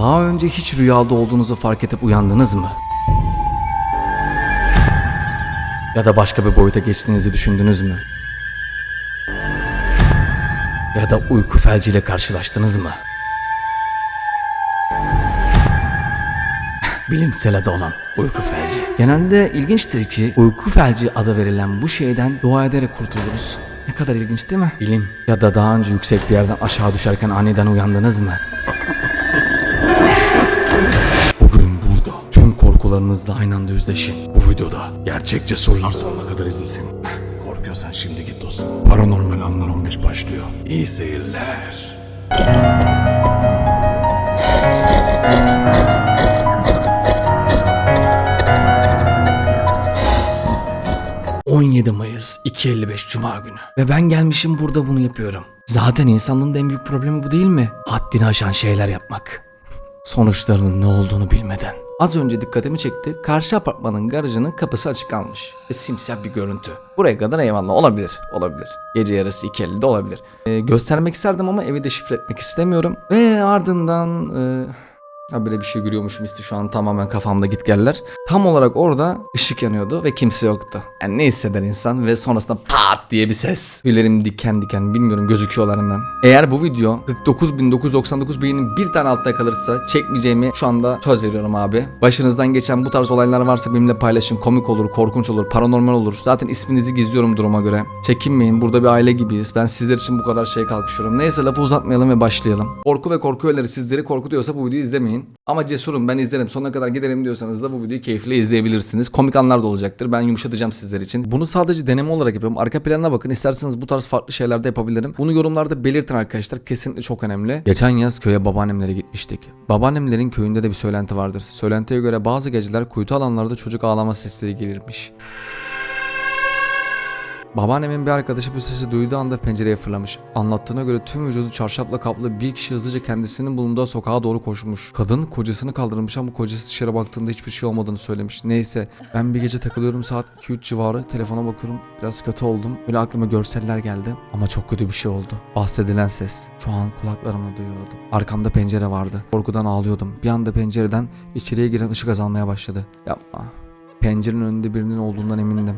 Daha önce hiç rüyada olduğunuzu fark edip uyandınız mı? Ya da başka bir boyuta geçtiğinizi düşündünüz mü? Ya da uyku felciyle karşılaştınız mı? Bilimsel adı olan uyku felci. Genelde ilginçtir ki uyku felci adı verilen bu şeyden dua ederek kurtuluruz. Ne kadar ilginç değil mi? Bilim. Ya da daha önce yüksek bir yerden aşağı düşerken aniden uyandınız mı? Korkularınızla aynı anda yüzleşin. Bu videoda gerçekçe sorular sonuna kadar izlesin. Korkuyorsan şimdi git dostum. Paranormal Anlar 15 başlıyor. İyi seyirler. ...17 Mayıs 2.55 Cuma günü. Ve ben gelmişim burada bunu yapıyorum. Zaten insanlığın da en büyük problemi bu değil mi? Haddini aşan şeyler yapmak. Sonuçlarının ne olduğunu bilmeden. Az önce dikkatimi çekti. Karşı apartmanın garajının kapısı açık kalmış. Ve simsiyah bir görüntü. Buraya kadar eyvallah olabilir. Olabilir. Gece yarısı 2.50'de olabilir. Ee, göstermek isterdim ama evi de şifre etmek istemiyorum. Ve ardından... E... Ha böyle bir şey görüyormuşum işte şu an tamamen kafamda gitgeller. Tam olarak orada ışık yanıyordu ve kimse yoktu. Yani ne hisseder insan ve sonrasında pat diye bir ses. Tüylerim diken diken bilmiyorum gözüküyorlar mı? Eğer bu video 49.999 beğenin bir tane altta kalırsa çekmeyeceğimi şu anda söz veriyorum abi. Başınızdan geçen bu tarz olaylar varsa benimle paylaşın. Komik olur, korkunç olur, paranormal olur. Zaten isminizi gizliyorum duruma göre. Çekinmeyin burada bir aile gibiyiz. Ben sizler için bu kadar şey kalkışıyorum. Neyse lafı uzatmayalım ve başlayalım. Korku ve korku öğeleri sizleri korkutuyorsa bu videoyu izlemeyin. Ama cesurum ben izlerim sonuna kadar giderim diyorsanız da bu videoyu keyifle izleyebilirsiniz. Komik anlar da olacaktır. Ben yumuşatacağım sizler için. Bunu sadece deneme olarak yapıyorum. Arka planına bakın. İsterseniz bu tarz farklı şeyler de yapabilirim. Bunu yorumlarda belirtin arkadaşlar. Kesinlikle çok önemli. Geçen yaz köye babaannemlere gitmiştik. Babaannemlerin köyünde de bir söylenti vardır. Söylentiye göre bazı geceler kuytu alanlarda çocuk ağlama sesleri gelirmiş. Babaannemin bir arkadaşı bu sesi duyduğu anda pencereye fırlamış. Anlattığına göre tüm vücudu çarşafla kaplı bir kişi hızlıca kendisinin bulunduğu sokağa doğru koşmuş. Kadın kocasını kaldırmış ama kocası dışarı baktığında hiçbir şey olmadığını söylemiş. Neyse ben bir gece takılıyorum saat 2-3 civarı telefona bakıyorum biraz kötü oldum. Öyle aklıma görseller geldi ama çok kötü bir şey oldu. Bahsedilen ses şu an kulaklarımla duyuyordum. Arkamda pencere vardı. Korkudan ağlıyordum. Bir anda pencereden içeriye giren ışık azalmaya başladı. Yapma. Pencerenin önünde birinin olduğundan emindim.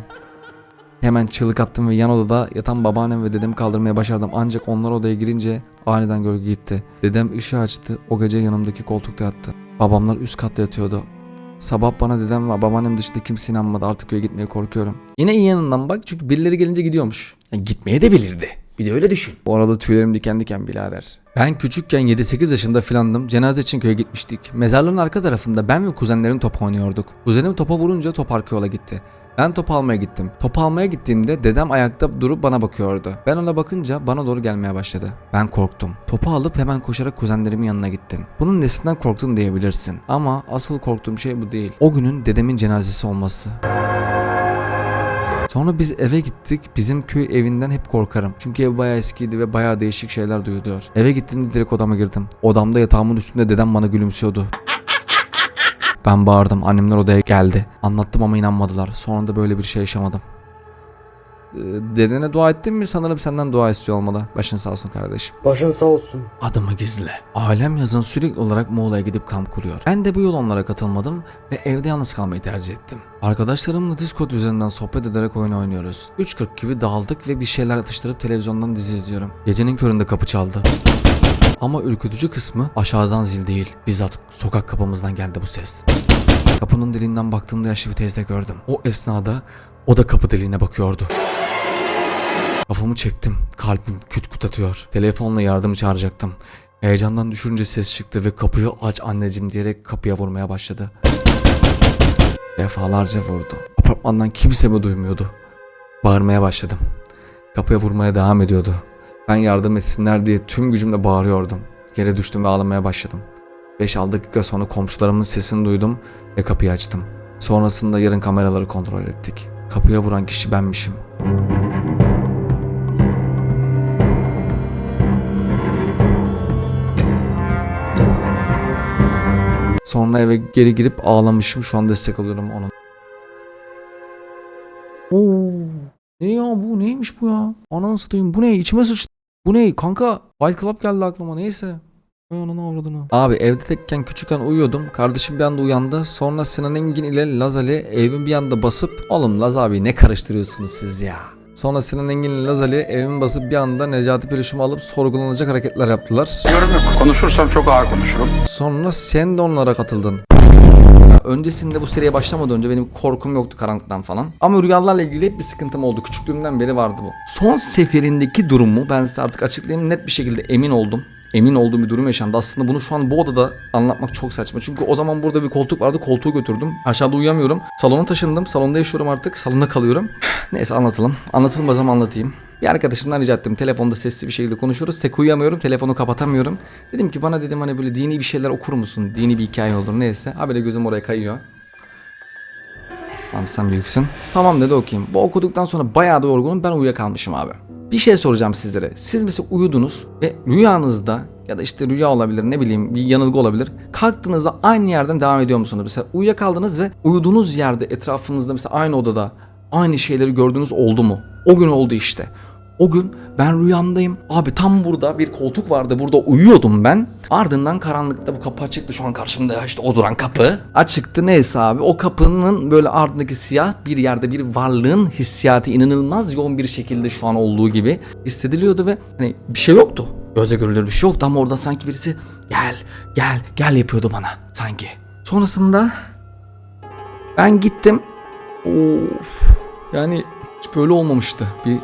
Hemen çığlık attım ve yan odada yatan babaannem ve dedemi kaldırmaya başardım. Ancak onlar odaya girince aniden gölge gitti. Dedem ışığı açtı. O gece yanımdaki koltukta yattı. Babamlar üst katta yatıyordu. Sabah bana dedem ve babaannem dışında kimse inanmadı. Artık köye gitmeye korkuyorum. Yine iyi yanından bak çünkü birileri gelince gidiyormuş. Yani gitmeye de bilirdi. Bir de öyle düşün. Bu arada tüylerim diken diken birader. Ben küçükken 7-8 yaşında filandım. Cenaze için köye gitmiştik. Mezarlığın arka tarafında ben ve kuzenlerim top oynuyorduk. Kuzenim topa vurunca top arka yola gitti. Ben topu almaya gittim. Topu almaya gittiğimde dedem ayakta durup bana bakıyordu. Ben ona bakınca bana doğru gelmeye başladı. Ben korktum. Topu alıp hemen koşarak kuzenlerimin yanına gittim. Bunun nesinden korktun diyebilirsin. Ama asıl korktuğum şey bu değil. O günün dedemin cenazesi olması. Sonra biz eve gittik. Bizim köy evinden hep korkarım. Çünkü ev bayağı eskiydi ve bayağı değişik şeyler duyuluyor. Eve gittiğimde direkt odama girdim. Odamda yatağımın üstünde dedem bana gülümsüyordu. Ben bağırdım. Annemler odaya geldi. Anlattım ama inanmadılar. Sonra da böyle bir şey yaşamadım. Ee, Dedene dua ettin mi? Sanırım senden dua istiyor olmalı. Başın sağ olsun kardeşim. Başın sağ olsun. Adımı gizle. Ailem yazın sürekli olarak Muğla'ya gidip kamp kuruyor. Ben de bu yıl onlara katılmadım ve evde yalnız kalmayı tercih ettim. Arkadaşlarımla Discord üzerinden sohbet ederek oyun oynuyoruz. 3.40 gibi dağıldık ve bir şeyler atıştırıp televizyondan dizi izliyorum. Gecenin köründe kapı çaldı. Ama ürkütücü kısmı aşağıdan zil değil. Bizzat sokak kapımızdan geldi bu ses. Kapının deliğinden baktığımda yaşlı bir teyze gördüm. O esnada o da kapı deliğine bakıyordu. Kafamı çektim. Kalbim küt küt atıyor. Telefonla yardım çağıracaktım. Heyecandan düşünce ses çıktı ve kapıyı aç anneciğim diyerek kapıya vurmaya başladı. Defalarca vurdu. Apartmandan kimse mi duymuyordu? Bağırmaya başladım. Kapıya vurmaya devam ediyordu. Ben yardım etsinler diye tüm gücümle bağırıyordum. Yere düştüm ve ağlamaya başladım. 5-6 dakika sonra komşularımın sesini duydum ve kapıyı açtım. Sonrasında yarın kameraları kontrol ettik. Kapıya vuran kişi benmişim. Sonra eve geri girip ağlamışım. Şu an destek alıyorum onun. Oo. Ne ya bu neymiş bu ya? Ananı satayım bu ne içime sıçtı. Bu ne kanka? Fight Club geldi aklıma neyse. Ananı avradını. Abi evde tekken küçükken uyuyordum. Kardeşim bir anda uyandı. Sonra Sinan Engin ile Lazali evin bir anda basıp oğlum Laz abi ne karıştırıyorsunuz siz ya. Sonra Sinan Engin ile Lazali evin basıp bir anda Necati Perişim'i alıp sorgulanacak hareketler yaptılar. Yorum yok. Konuşursam çok ağır konuşurum. Sonra sen de onlara katıldın. Öncesinde bu seriye başlamadan önce benim korkum yoktu karanlıktan falan. Ama rüyalarla ilgili hep bir sıkıntım oldu. Küçüklüğümden beri vardı bu. Son seferindeki durumu ben size artık açıklayayım. Net bir şekilde emin oldum. Emin olduğum bir durum yaşandı. Aslında bunu şu an bu odada anlatmak çok saçma. Çünkü o zaman burada bir koltuk vardı. Koltuğu götürdüm. Aşağıda uyuyamıyorum. Salona taşındım. Salonda yaşıyorum artık. Salonda kalıyorum. Neyse anlatalım. Anlatılmaz ama anlatayım. Bir arkadaşımdan rica ettim. Telefonda sesli bir şekilde konuşuyoruz. Tek uyuyamıyorum. Telefonu kapatamıyorum. Dedim ki bana dedim hani böyle dini bir şeyler okur musun? Dini bir hikaye olur neyse. Habire gözüm oraya kayıyor. Tamam sen büyüksün. Tamam dedi okuyayım. Bu okuduktan sonra bayağı da yorgunum. Ben uyuyakalmışım abi. Bir şey soracağım sizlere. Siz mesela uyudunuz ve rüyanızda ya da işte rüya olabilir ne bileyim bir yanılgı olabilir. Kalktığınızda aynı yerden devam ediyor musunuz? Mesela uyuyakaldınız ve uyuduğunuz yerde etrafınızda mesela aynı odada aynı şeyleri gördüğünüz oldu mu? O gün oldu işte. O gün ben rüyamdayım. Abi tam burada bir koltuk vardı. Burada uyuyordum ben. Ardından karanlıkta bu kapı açıktı. Şu an karşımda işte o duran kapı. Açıktı neyse abi. O kapının böyle ardındaki siyah bir yerde bir varlığın hissiyatı inanılmaz yoğun bir şekilde şu an olduğu gibi hissediliyordu ve hani bir şey yoktu. Göze görülür bir şey yoktu ama orada sanki birisi gel gel gel yapıyordu bana sanki. Sonrasında ben gittim. Of. Yani hiç böyle olmamıştı. Bir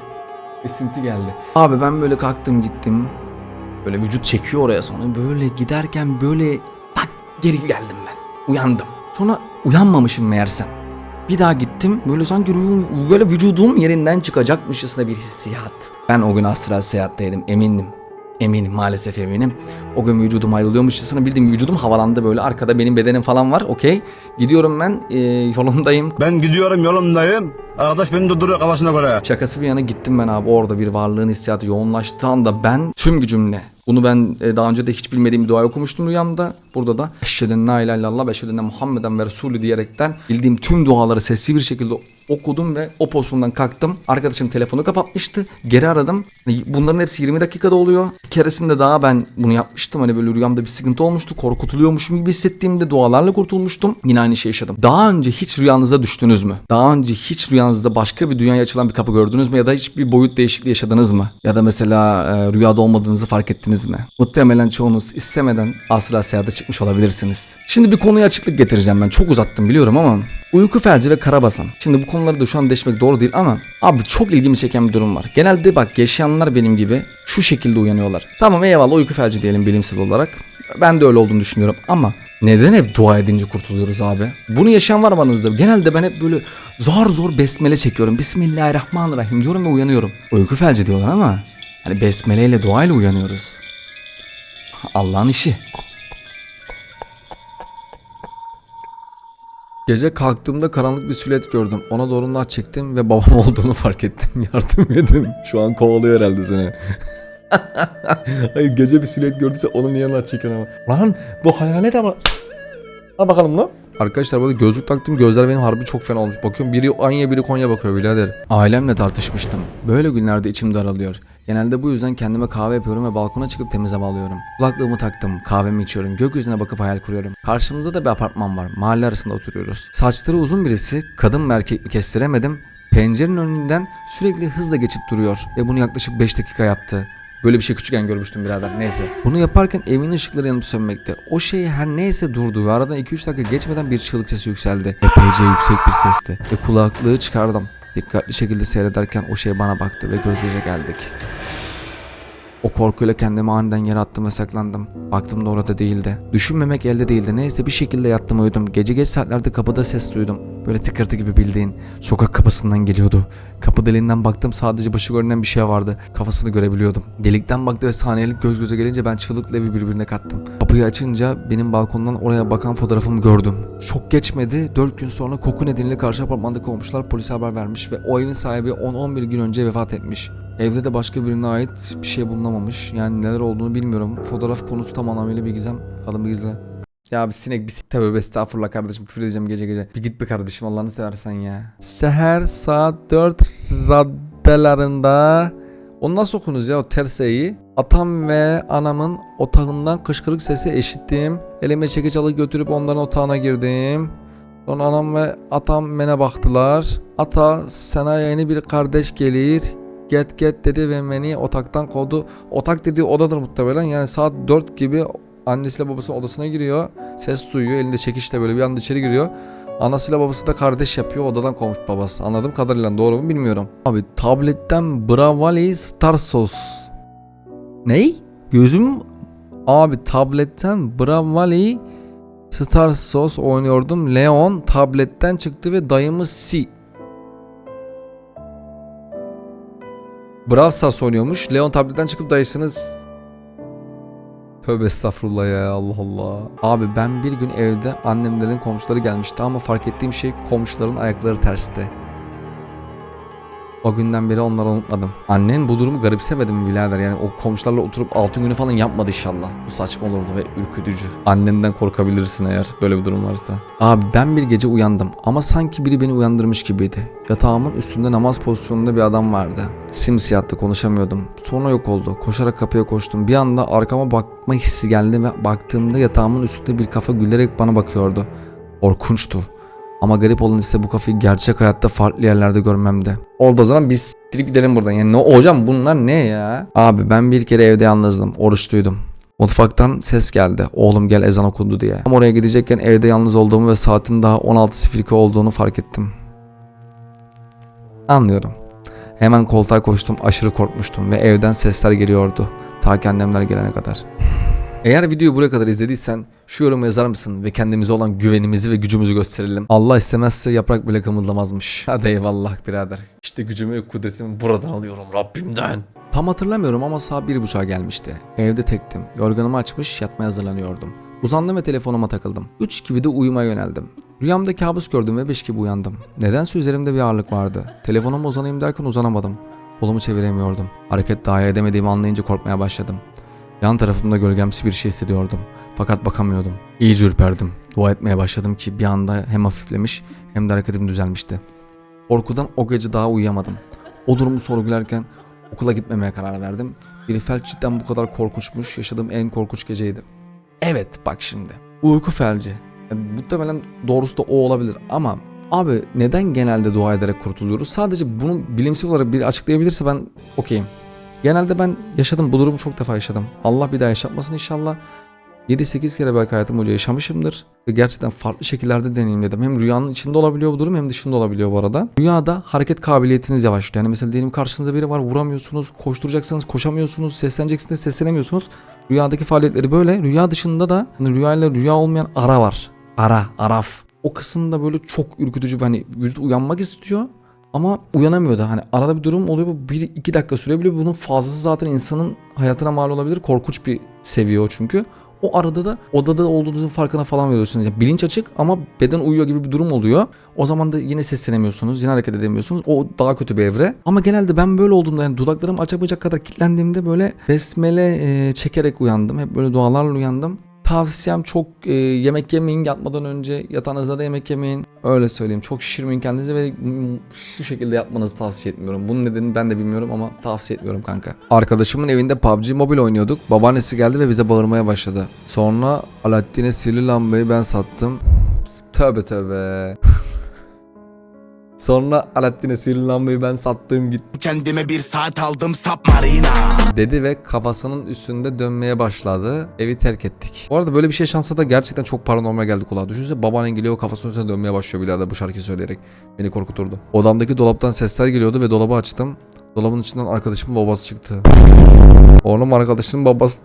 esinti geldi. Abi ben böyle kalktım gittim. Böyle vücut çekiyor oraya sonra böyle giderken böyle tak geri geldim ben. Uyandım. Sonra uyanmamışım meğersem. Bir daha gittim böyle sanki ruhum böyle vücudum yerinden çıkacakmışçasına bir hissiyat. Ben o gün astral seyahatteydim eminim. Eminim maalesef eminim. O gün vücudum ayrılıyormuşçasına bildiğim vücudum havalandı böyle. Arkada benim bedenim falan var okey. Gidiyorum ben e, yolumdayım. Ben gidiyorum yolumdayım. Arkadaş beni durduruyor kafasına göre. Şakası bir yana gittim ben abi orada bir varlığın hissiyatı yoğunlaştığı anda ben tüm gücümle bunu ben e, daha önce de hiç bilmediğim bir dua okumuştum rüyamda. Burada da Eşheden la ilahe illallah ve eşheden Muhammeden ve Resulü diyerekten bildiğim tüm duaları sesli bir şekilde okudum ve o pozisyondan kalktım. Arkadaşım telefonu kapatmıştı. Geri aradım. Hani Bunların hepsi 20 dakikada oluyor. Bir keresinde daha ben bunu yapmıştım. Hani böyle rüyamda bir sıkıntı olmuştu. Korkutuluyormuşum gibi hissettiğimde dualarla kurtulmuştum. Yine aynı şeyi yaşadım. Daha önce hiç rüyanıza düştünüz mü? Daha önce hiç rüyanızda başka bir dünyaya açılan bir kapı gördünüz mü? Ya da hiçbir boyut değişikliği yaşadınız mı? Ya da mesela e, rüyada olmadığınızı fark ettiniz mi? Muhtemelen çoğunuz istemeden asra seyahate çıkmış olabilirsiniz. Şimdi bir konuya açıklık getireceğim ben. Çok uzattım biliyorum ama Uyku felci ve karabasan. Şimdi bu konuları da şu an deşmek doğru değil ama abi çok ilgimi çeken bir durum var. Genelde bak yaşayanlar benim gibi şu şekilde uyanıyorlar. Tamam eyvallah uyku felci diyelim bilimsel olarak. Ben de öyle olduğunu düşünüyorum ama neden hep dua edince kurtuluyoruz abi? Bunu yaşayan var mı? Genelde ben hep böyle zor zor besmele çekiyorum. Bismillahirrahmanirrahim diyorum ve uyanıyorum. Uyku felci diyorlar ama hani besmeleyle duayla uyanıyoruz. Allah'ın işi. Gece kalktığımda karanlık bir silüet gördüm. Ona doğru nah çektim ve babam olduğunu fark ettim. Yardım edin. Şu an kovalıyor herhalde seni. Hayır gece bir silüet gördüyse onu niye nah çekiyorsun ama. Lan bu hayalet ama. Ha bakalım lan. Arkadaşlar burada gözlük taktım gözler benim harbi çok fena olmuş. Bakıyorum biri Anya biri Konya bakıyor birader. Ailemle tartışmıştım. Böyle günlerde içim daralıyor. Genelde bu yüzden kendime kahve yapıyorum ve balkona çıkıp temiz hava alıyorum. Kulaklığımı taktım, kahvemi içiyorum, gökyüzüne bakıp hayal kuruyorum. Karşımızda da bir apartman var, mahalle arasında oturuyoruz. Saçları uzun birisi, kadın mı erkek mi kestiremedim. Pencerenin önünden sürekli hızla geçip duruyor ve bunu yaklaşık 5 dakika yaptı. Böyle bir şey küçükken görmüştüm birader neyse. Bunu yaparken evin ışıkları yanıp sönmekte. O şey her neyse durdu ve aradan 2-3 dakika geçmeden bir çığlık sesi yükseldi. Epeyce yüksek bir sesti. Ve kulaklığı çıkardım. Dikkatli şekilde seyrederken o şey bana baktı ve göz göze geldik. O korkuyla kendimi aniden yere attım ve saklandım. Baktım da orada değildi. Düşünmemek elde değildi. Neyse bir şekilde yattım uyudum. Gece geç saatlerde kapıda ses duydum. Böyle tıkırtı gibi bildiğin. Sokak kapısından geliyordu. Kapı deliğinden baktım sadece başı görünen bir şey vardı. Kafasını görebiliyordum. Delikten baktı ve saniyelik göz göze gelince ben çığlıkla evi birbirine kattım. Kapıyı açınca benim balkondan oraya bakan fotoğrafımı gördüm. Çok geçmedi. 4 gün sonra koku nedeniyle karşı apartmanda komşular polise haber vermiş ve o evin sahibi 10-11 gün önce vefat etmiş. Evde de başka birine ait bir şey bulunamamış. Yani neler olduğunu bilmiyorum. Fotoğraf konusu tam anlamıyla bir gizem. Adımı gizle. Ya bir sinek bir sinek. Tövbe estağfurullah kardeşim küfür edeceğim gece gece. Bir git be kardeşim Allah'ını seversen ya. Seher saat 4 raddelerinde Onu nasıl okunuz ya o terseyi? Atam ve anamın otağından kışkırık sesi işittim. Elime çekiç alıp götürüp onların otağına girdim. Sonra anam ve atam bana baktılar. Ata sana yeni bir kardeş gelir. Get get dedi ve beni otaktan kovdu. Otak dediği odadır muhtemelen. Yani saat 4 gibi annesiyle babasının odasına giriyor. Ses duyuyor. Elinde çekiçle böyle bir anda içeri giriyor. Anasıyla babası da kardeş yapıyor. Odadan kovmuş babası. Anladığım kadarıyla doğru mu bilmiyorum. Abi tabletten Bravali Starsos. Ney? Gözüm Abi tabletten Bravali Star Sos oynuyordum. Leon tabletten çıktı ve dayımız Si. Brawl Stars oynuyormuş. Leon tabletten çıkıp dayısını s- Tövbe estağfurullah ya Allah Allah. Abi ben bir gün evde annemlerin komşuları gelmişti ama fark ettiğim şey komşuların ayakları tersti. O günden beri onları unutmadım. Annen bu durumu garipsemedi mi birader? Yani o komşularla oturup altın günü falan yapmadı inşallah. Bu saçma olurdu ve ürkütücü. Annenden korkabilirsin eğer böyle bir durum varsa. Abi ben bir gece uyandım ama sanki biri beni uyandırmış gibiydi. Yatağımın üstünde namaz pozisyonunda bir adam vardı. Simsiyahtı konuşamıyordum. Sonra yok oldu. Koşarak kapıya koştum. Bir anda arkama bakma hissi geldi ve baktığımda yatağımın üstünde bir kafa gülerek bana bakıyordu. Korkunçtu. Ama garip olan ise bu kafayı gerçek hayatta farklı yerlerde görmemde. Oldu o zaman biz direkt gidelim buradan. Yani ne hocam bunlar ne ya? Abi ben bir kere evde yalnızdım. Oruçluydum. Mutfaktan ses geldi. Oğlum gel ezan okundu diye. Tam oraya gidecekken evde yalnız olduğumu ve saatin daha 16.02 olduğunu fark ettim. Anlıyorum. Hemen koltuğa koştum aşırı korkmuştum ve evden sesler geliyordu. Ta ki annemler gelene kadar. Eğer videoyu buraya kadar izlediysen şu yorumu yazar mısın ve kendimize olan güvenimizi ve gücümüzü gösterelim. Allah istemezse yaprak bile kımıldamazmış. Hadi eyvallah birader. İşte gücümü ve kudretimi buradan alıyorum Rabbimden. Tam hatırlamıyorum ama saat bir buçuğa gelmişti. Evde tektim. Yorganımı açmış yatmaya hazırlanıyordum. Uzandım ve telefonuma takıldım. 3 gibi de uyumaya yöneldim. Rüyamda kabus gördüm ve 5 gibi uyandım. Nedense üzerimde bir ağırlık vardı. Telefonuma uzanayım derken uzanamadım. Kolumu çeviremiyordum. Hareket dahi edemediğimi anlayınca korkmaya başladım. Yan tarafımda gölgemsi bir şey hissediyordum. Fakat bakamıyordum. İyice ürperdim. Dua etmeye başladım ki bir anda hem hafiflemiş hem de hareketim düzelmişti. Korkudan o gece daha uyuyamadım. O durumu sorgularken okula gitmemeye karar verdim. Bir felç cidden bu kadar korkunçmuş. Yaşadığım en korkunç geceydi. Evet bak şimdi. Uyku felci. Yani muhtemelen doğrusu da o olabilir ama abi neden genelde dua ederek kurtuluyoruz? Sadece bunu bilimsel olarak bir açıklayabilirse ben okeyim. Genelde ben yaşadım bu durumu çok defa yaşadım. Allah bir daha yaşatmasın inşallah. 7-8 kere belki hayatım boyunca yaşamışımdır. Ve gerçekten farklı şekillerde deneyimledim. Hem rüyanın içinde olabiliyor bu durum hem dışında olabiliyor bu arada. Rüyada hareket kabiliyetiniz yavaşlıyor. Yani mesela diyelim karşınızda biri var vuramıyorsunuz, koşturacaksınız koşamıyorsunuz, sesleneceksiniz seslenemiyorsunuz. Rüyadaki faaliyetleri böyle. Rüya dışında da hani rüyayla rüya olmayan ara var. Ara, araf. O kısımda böyle çok ürkütücü. Hani vücut uyanmak istiyor ama uyanamıyor da hani arada bir durum oluyor bu 1-2 dakika sürebiliyor. Bunun fazlası zaten insanın hayatına mal olabilir. Korkunç bir seviye o çünkü. O arada da odada olduğunuzun farkına falan veriyorsunuz. Yani bilinç açık ama beden uyuyor gibi bir durum oluyor. O zaman da yine seslenemiyorsunuz, yine hareket edemiyorsunuz. O daha kötü bir evre. Ama genelde ben böyle olduğumda yani dudaklarım açamayacak kadar kilitlendiğimde böyle besmele e, çekerek uyandım. Hep böyle dualarla uyandım. Tavsiyem çok e, yemek yemeyin yatmadan önce yatağınızda da yemek yemeyin. Öyle söyleyeyim. Çok şişirmeyin kendinizi ve şu şekilde yatmanızı tavsiye etmiyorum. Bunun nedenini ben de bilmiyorum ama tavsiye etmiyorum kanka. Arkadaşımın evinde PUBG Mobile oynuyorduk. Babaannesi geldi ve bize bağırmaya başladı. Sonra Alaaddin'e sihirli lambayı ben sattım. Tövbe tövbe. Sonra Alaaddin'e sihirli lambayı ben sattım gitti Kendime bir saat aldım submarina dedi ve kafasının üstünde dönmeye başladı. Evi terk ettik. Bu arada böyle bir şey şansa da gerçekten çok paranormal geldi kulağa. Düşünsene babaannen geliyor kafasının üstüne dönmeye başlıyor birader bu şarkıyı söyleyerek. Beni korkuturdu. Odamdaki dolaptan sesler geliyordu ve dolabı açtım. Dolabın içinden arkadaşımın babası çıktı. Oğlum arkadaşının babası...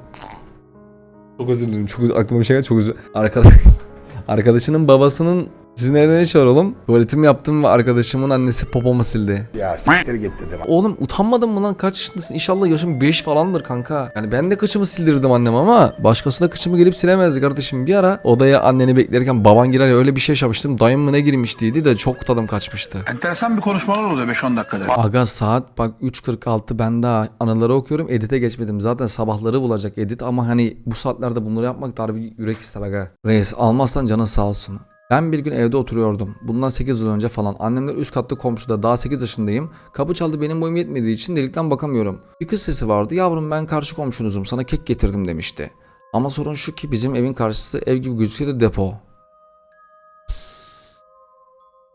Çok özür dilerim. Çok. Aklıma bir şey geldi. Çok özür... Arkadaş... Arkadaşının babasının sizin evde ne iş var oğlum? Tuvaletimi yaptım ve arkadaşımın annesi popomu sildi. Ya siktir git dedim Oğlum utanmadın mı lan kaç yaşındasın? İnşallah yaşın 5 falandır kanka. Yani ben de kıçımı sildirdim annem ama başkası da kıçımı gelip silemezdi kardeşim. Bir ara odaya anneni beklerken baban girer ya öyle bir şey yaşamıştım. Dayım mı ne girmiştiydi de çok tadım kaçmıştı. Enteresan bir konuşmalar oluyor 5-10 dakikada. Aga saat bak 3.46 ben daha anıları okuyorum edite geçmedim. Zaten sabahları bulacak edit ama hani bu saatlerde bunları yapmak da harbi yürek ister aga. Reis almazsan canın sağ olsun. Ben bir gün evde oturuyordum. Bundan 8 yıl önce falan. Annemler üst katta komşuda. Daha 8 yaşındayım. Kapı çaldı benim boyum yetmediği için delikten bakamıyorum. Bir kız sesi vardı. Yavrum ben karşı komşunuzum. Sana kek getirdim demişti. Ama sorun şu ki bizim evin karşısı ev gibi gözükse de depo.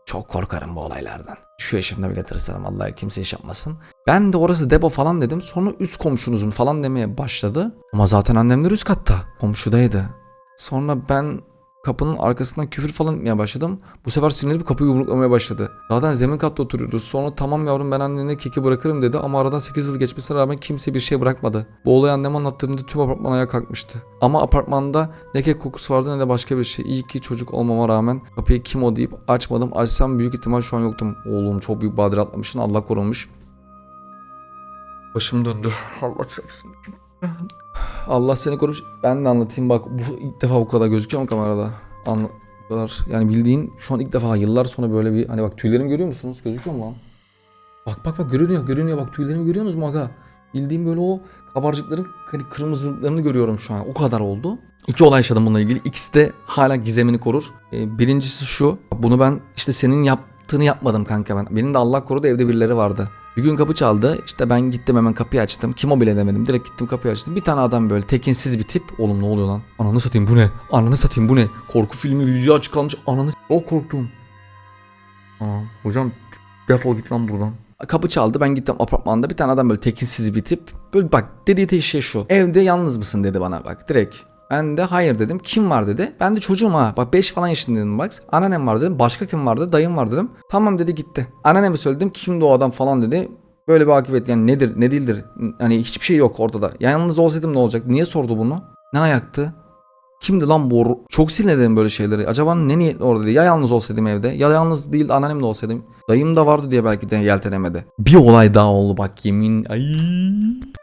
Çok korkarım bu olaylardan. Şu yaşımda bile tırsarım Allah'a kimse iş yapmasın. Ben de orası depo falan dedim. Sonra üst komşunuzun falan demeye başladı. Ama zaten annemler üst katta. Komşudaydı. Sonra ben kapının arkasından küfür falan etmeye başladım. Bu sefer sinirlenip kapıyı yumruklamaya başladı. Zaten zemin katta oturuyoruz. Sonra tamam yavrum ben annene keki bırakırım dedi ama aradan 8 yıl geçmesine rağmen kimse bir şey bırakmadı. Bu olayı annem anlattığında tüm apartman ayağa kalkmıştı. Ama apartmanda ne kek kokusu vardı ne de başka bir şey. İyi ki çocuk olmama rağmen kapıyı kim o deyip açmadım. Açsam büyük ihtimal şu an yoktum. Oğlum çok büyük badire atlamışsın Allah korumuş. Başım döndü. Allah çarpsın. Allah seni korumuş. Ben de anlatayım bak bu ilk defa bu kadar gözüküyor mu kamerada? Anla bu kadar yani bildiğin şu an ilk defa yıllar sonra böyle bir hani bak tüylerimi görüyor musunuz? Gözüküyor mu lan? Bak bak bak görünüyor görünüyor bak tüylerimi görüyor musunuz aga? Bildiğim böyle o kabarcıkların hani kırmızılıklarını görüyorum şu an. O kadar oldu. İki olay yaşadım bununla ilgili. İkisi de hala gizemini korur. Ee, birincisi şu. Bunu ben işte senin yaptığını yapmadım kanka ben. Benim de Allah korudu evde birileri vardı. Bir gün kapı çaldı. İşte ben gittim hemen kapıyı açtım. Kim o bile demedim. Direkt gittim kapıyı açtım. Bir tane adam böyle tekinsiz bir tip. Oğlum ne oluyor lan? Ananı satayım bu ne? Ananı satayım bu ne? Korku filmi video açık kalmış. Ananı o korktum. Aa, hocam defol git lan buradan. Kapı çaldı ben gittim apartmanda bir tane adam böyle tekinsiz bir tip. Böyle bak dediği şey şu. Evde yalnız mısın dedi bana bak direkt. Ben de hayır dedim. Kim var dedi. Ben de çocuğum ha. Bak 5 falan yaşındaydım bak. Anneannem var dedim. Başka kim vardı? Dayım var dedim. Tamam dedi gitti. Anneanneme söyledim. Kimdi o adam falan dedi. Böyle bir akıbet yani nedir ne değildir. Hani hiçbir şey yok ortada. Yalnız olsaydım ne olacak? Niye sordu bunu? Ne ayaktı? Kimdi lan bu? Çok sinirlerim böyle şeyleri. Acaba ne niyetle orada. Ya yalnız olsaydım evde. Ya yalnız değil de anneannem de olsaydım. Dayım da vardı diye belki de yeltenemedi. Bir olay daha oldu bak yemin. Ay.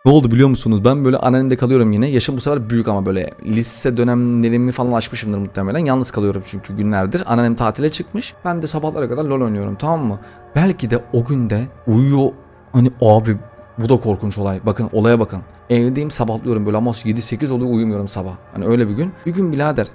Ne oldu biliyor musunuz? Ben böyle anneannemde kalıyorum yine. Yaşım bu sefer büyük ama böyle lise dönemlerimi falan açmışımdır muhtemelen. Yalnız kalıyorum çünkü günlerdir. Anneannem tatile çıkmış. Ben de sabahlara kadar LoL oynuyorum tamam mı? Belki de o günde uyuyor. Hani abi bu da korkunç olay. Bakın olaya bakın. Evdeyim sabahlıyorum böyle ama 7-8 oluyor uyumuyorum sabah. Hani öyle bir gün. Bir gün birader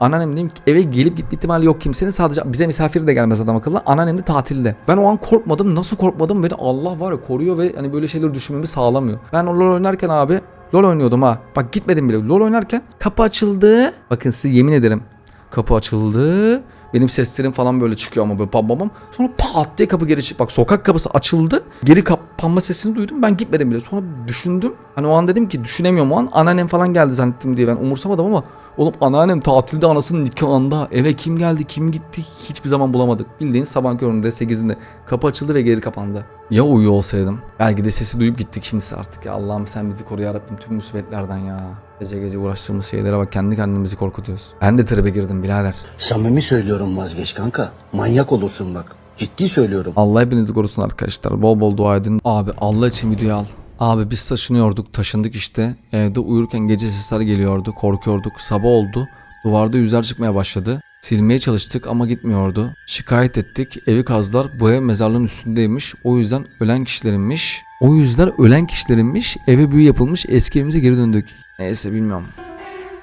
Anneannem dedim ki eve gelip gitme ihtimali yok kimsenin sadece bize misafir de gelmez adam akıllı. Anneannem de tatilde. Ben o an korkmadım. Nasıl korkmadım? Beni Allah var ya koruyor ve hani böyle şeyleri düşünmemi sağlamıyor. Ben o LoL oynarken abi LoL oynuyordum ha. Bak gitmedim bile. LoL oynarken kapı açıldı. Bakın size yemin ederim. Kapı açıldı. Benim seslerim falan böyle çıkıyor ama böyle pam pam pam. Sonra pat diye kapı geri çık. Bak sokak kapısı açıldı. Geri kapanma sesini duydum. Ben gitmedim bile. Sonra düşündüm. Hani o an dedim ki düşünemiyorum o an. Anneannem falan geldi zannettim diye ben umursamadım ama Oğlum anneannem tatilde anasının nikahında eve kim geldi kim gitti hiçbir zaman bulamadık. Bildiğin sabah köründe 8'inde kapı açıldı ve geri kapandı. Ya uyuyor olsaydım? Belki de sesi duyup gittik kimse artık ya Allah'ım sen bizi koru yarabbim tüm musibetlerden ya. Gece gece uğraştığımız şeylere bak kendi kendimizi korkutuyoruz. Ben de tribe girdim birader. Samimi söylüyorum vazgeç kanka. Manyak olursun bak. Ciddi söylüyorum. Allah hepinizi korusun arkadaşlar. Bol bol dua edin. Abi Allah için videoyu al. Abi biz taşınıyorduk, taşındık işte. Evde uyurken gece sesler geliyordu, korkuyorduk. Sabah oldu, duvarda yüzler çıkmaya başladı. Silmeye çalıştık ama gitmiyordu. Şikayet ettik, evi kazdılar. Bu ev mezarlığın üstündeymiş. O yüzden ölen kişilerinmiş. O yüzden ölen kişilerinmiş. Eve büyü yapılmış, eski evimize geri döndük. Neyse bilmiyorum.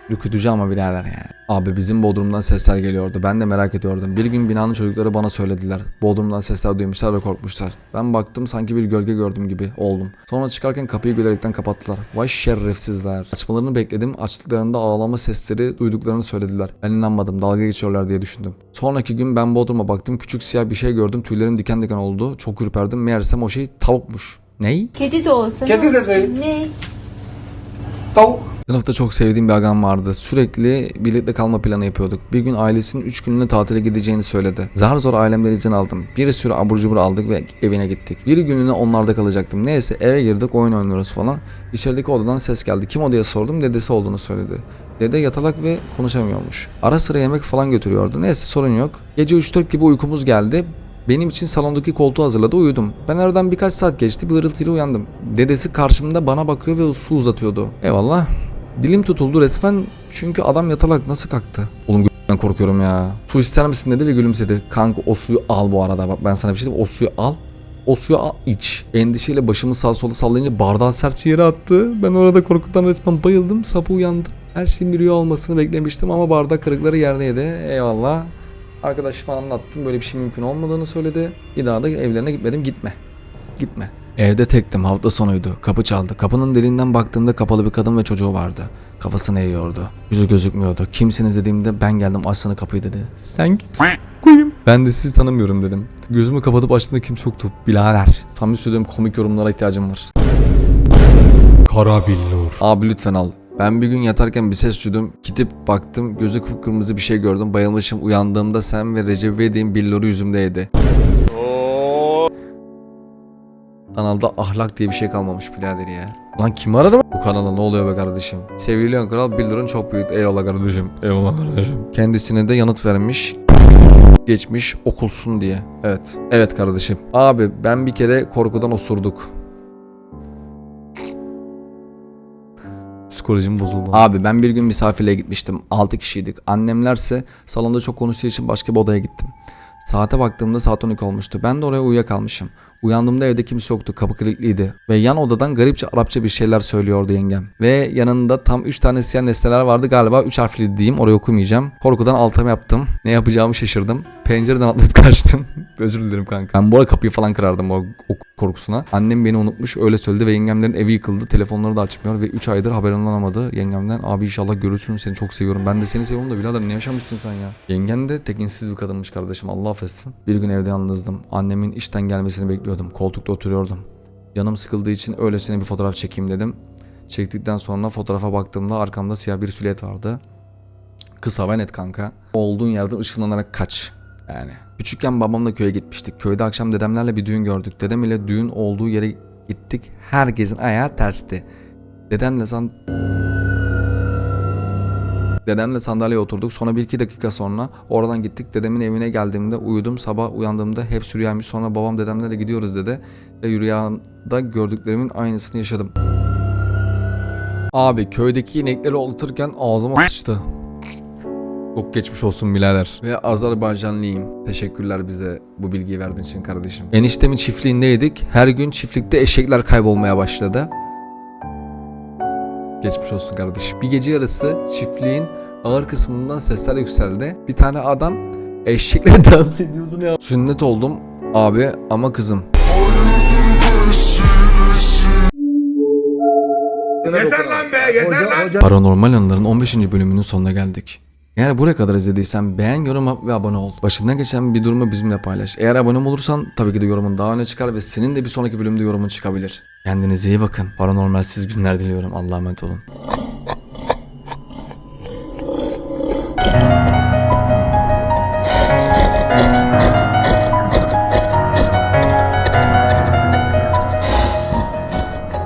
Ürkütücü ama birader yani. Abi bizim Bodrum'dan sesler geliyordu. Ben de merak ediyordum. Bir gün binanın çocukları bana söylediler. Bodrum'dan sesler duymuşlar ve korkmuşlar. Ben baktım sanki bir gölge gördüm gibi oldum. Sonra çıkarken kapıyı gülerekten kapattılar. Vay şerefsizler. Açmalarını bekledim. Açtıklarında ağlama sesleri duyduklarını söylediler. Ben inanmadım. Dalga geçiyorlar diye düşündüm. Sonraki gün ben Bodrum'a baktım. Küçük siyah bir şey gördüm. Tüylerim diken diken oldu. Çok ürperdim. Meğersem o şey tavukmuş. Ney? Kedi de olsa Kedi de değil. Ne? Tavuk. Sınıfta çok sevdiğim bir agam vardı. Sürekli birlikte kalma planı yapıyorduk. Bir gün ailesinin 3 günlüğüne tatile gideceğini söyledi. Zar zor ailemden izin aldım. Bir sürü abur cubur aldık ve evine gittik. Bir günlüğüne onlarda kalacaktım. Neyse eve girdik oyun oynuyoruz falan. İçerideki odadan ses geldi. Kim o diye sordum. Dedesi olduğunu söyledi. Dede yatalak ve konuşamıyormuş. Ara sıra yemek falan götürüyordu. Neyse sorun yok. Gece 3-4 gibi uykumuz geldi. Benim için salondaki koltuğu hazırladı uyudum. Ben aradan birkaç saat geçti bir hırıltıyla uyandım. Dedesi karşımda bana bakıyor ve su uzatıyordu. Eyvallah. Dilim tutuldu resmen çünkü adam yatalak nasıl kalktı? Oğlum gö**den korkuyorum ya. Su ister misin dedi ve gülümsedi. Kanka o suyu al bu arada bak ben sana bir şey diyeyim o suyu al. O suyu al iç. Endişeyle başımı sağa sola sallayınca bardağı sertçe yere attı. Ben orada korkudan resmen bayıldım. Sabah uyandım. Her şeyin bir rüya olmasını beklemiştim ama bardak kırıkları yerdeydi. Eyvallah. Arkadaşıma anlattım böyle bir şey mümkün olmadığını söyledi. Bir daha da evlerine gitmedim gitme. Gitme. Evde tektim hafta sonuydu. Kapı çaldı. Kapının deliğinden baktığımda kapalı bir kadın ve çocuğu vardı. Kafasını eğiyordu. Yüzü gözükmüyordu. Kimsiniz dediğimde ben geldim açsana kapıyı dedi. Sen kimsin? Koyayım. Ben de sizi tanımıyorum dedim. Gözümü kapatıp açtığımda kimse yoktu. Birader. Samimi söylüyorum komik yorumlara ihtiyacım var. Kara billur. Abi lütfen al. Ben bir gün yatarken bir ses duydum. Gidip baktım gözü kıpkırmızı bir şey gördüm. Bayılmışım uyandığımda sen ve Recep İvedik'in billuru yüzümdeydi. Kanalda ahlak diye bir şey kalmamış birader ya. Lan kim aradı mı? Bu kanala ne oluyor be kardeşim? Sevgili Kral billurun çok büyük. Eyvallah kardeşim. Eyvallah kardeşim. Kendisine de yanıt vermiş. Geçmiş okulsun diye. Evet. Evet kardeşim. Abi ben bir kere korkudan osurduk. Psikolojim bozuldu. Abi ben bir gün misafirliğe gitmiştim. 6 kişiydik. Annemlerse salonda çok konuştuğu için başka bir odaya gittim. Saate baktığımda saat 12 olmuştu. Ben de oraya uyuyakalmışım. Uyandığımda evde kimse yoktu. Kapı kilitliydi. Ve yan odadan garipçe Arapça bir şeyler söylüyordu yengem. Ve yanında tam 3 tane siyah nesneler vardı galiba. 3 harfli diyeyim orayı okumayacağım. Korkudan altıma yaptım. Ne yapacağımı şaşırdım. Pencereden atlayıp kaçtım. Özür dilerim kanka. Ben bu arada kapıyı falan kırardım o, o korkusuna. Annem beni unutmuş öyle söyledi ve yengemlerin evi yıkıldı. Telefonları da açmıyor ve 3 aydır haberini alamadı. Yengemden abi inşallah görürsün seni çok seviyorum. Ben de seni seviyorum da birader ne yaşamışsın sen ya. Yengen de tekinsiz bir kadınmış kardeşim Allah affetsin. Bir gün evde yalnızdım. Annemin işten gelmesini bekliyordum. Koltukta oturuyordum. Canım sıkıldığı için öylesine bir fotoğraf çekeyim dedim. Çektikten sonra fotoğrafa baktığımda arkamda siyah bir silüet vardı. Kısa ve net kanka. Olduğun yerden ışınlanarak kaç. Yani. Küçükken babamla köye gitmiştik. Köyde akşam dedemlerle bir düğün gördük. Dedem ile düğün olduğu yere gittik. Herkesin ayağı tersti. Dedemle san... Dedemle sandalyeye oturduk. Sonra bir iki dakika sonra oradan gittik. Dedemin evine geldiğimde uyudum. Sabah uyandığımda hep rüyaymış. Sonra babam dedemlerle gidiyoruz dedi. Ve rüyamda gördüklerimin aynısını yaşadım. Abi köydeki inekleri otlatırken ağzıma sıçtı. Çok geçmiş olsun birader. Ve Azerbaycanlıyım. Teşekkürler bize bu bilgiyi verdiğin için kardeşim. Eniştemin çiftliğindeydik. Her gün çiftlikte eşekler kaybolmaya başladı. Geçmiş olsun kardeşim. Bir gece yarısı çiftliğin ağır kısmından sesler yükseldi. Bir tane adam eşekle dans ediyordu ne Sünnet oldum abi ama kızım. Yeter lan be yeter lan. Paranormal Anıların 15. bölümünün sonuna geldik. Eğer buraya kadar izlediysen beğen, yorum ve abone ol. Başından geçen bir durumu bizimle paylaş. Eğer abone olursan tabii ki de yorumun daha öne çıkar ve senin de bir sonraki bölümde yorumun çıkabilir. Kendinize iyi bakın. Paranormalsiz günler diliyorum. Allah'a emanet olun.